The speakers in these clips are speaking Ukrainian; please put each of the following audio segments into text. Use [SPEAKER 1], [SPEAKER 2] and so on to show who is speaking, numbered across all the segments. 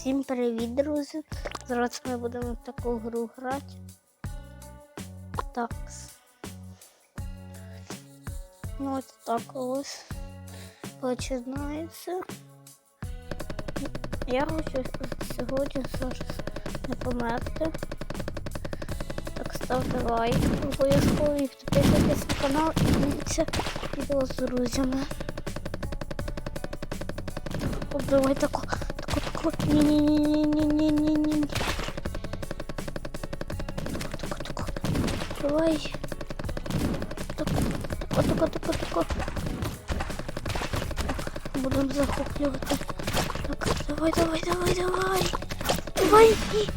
[SPEAKER 1] Всім привіт, друзі! Зараз ми будемо в таку гру грати. Так. Ну, от так ось починається. Я хочу сьогодні зараз не померти. Так, ставте лайк обов'язково і підписуйтесь на канал і діліться відео з друзями. От давай тако, тако, тако. Ні-ні-ні-ні-ні-ні-ні. Тако, тако, тако. Давай. Тако, тако, тако, тако, тако. Так, будемо захоплювати. Так, давай, давай, давай, давай. Давай. Ні.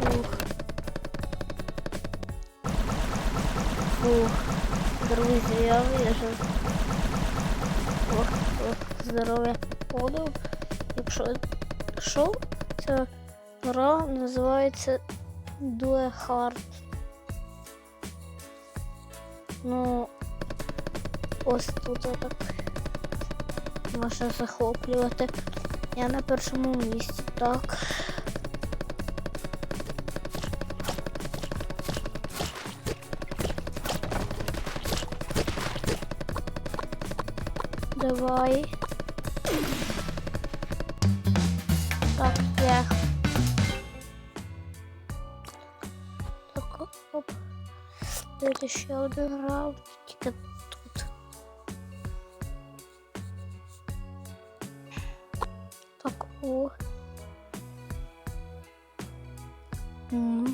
[SPEAKER 1] Фух. Фух. Друзі, я вижив. Ох, ох, здоров'я походу. Якщо що, ця гра називається Due Hard. Ну, ось тут так можна захоплювати. Я на першому місці, так. Давай. Так, я. Так, оп. Дайте ще один раунд. Тільки тут. Так, о. М. Так,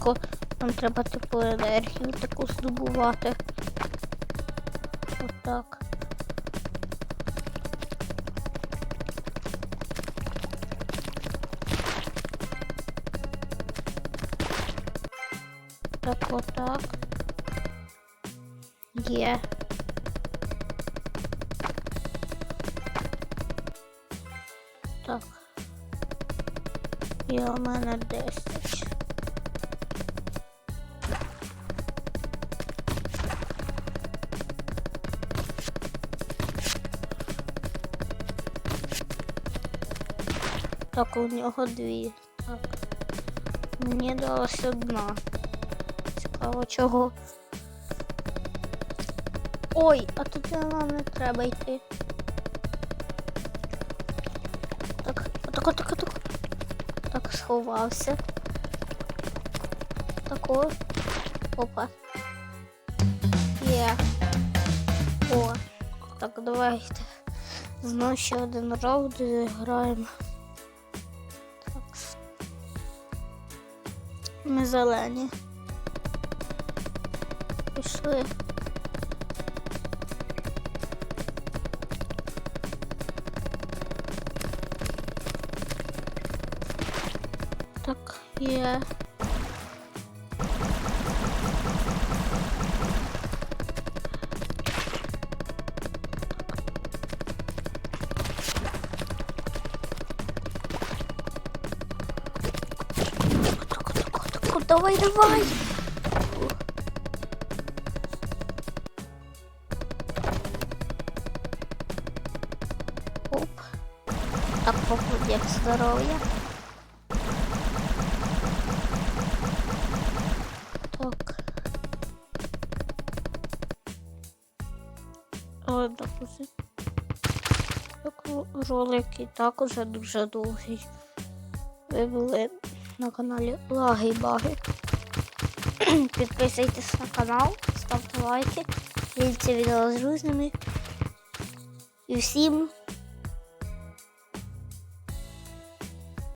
[SPEAKER 1] тако, нам треба типу енергію таку здобувати. Отак. Так, отак. Є. Так. Є у мене 10. Так, у нього дві. Так. Мені далась одна. Цікаво чого. Ой, а тут нам не треба йти. Так, отако, тако, тако. Так, сховався. Тако. Опа. Є. О. Так, давайте. Знову ще один раунд зіграємо. Так. Ми зелені. Пішли. Так, є. Давай, давай. Оп. Так, похудеть здоровье. Так. О, допустим. Так, ролик і так уже дуже довгий. Ви були на каналі Лаги і Баги. Підписуйтесь на канал, ставте лайки, діліться відео з друзями. І всім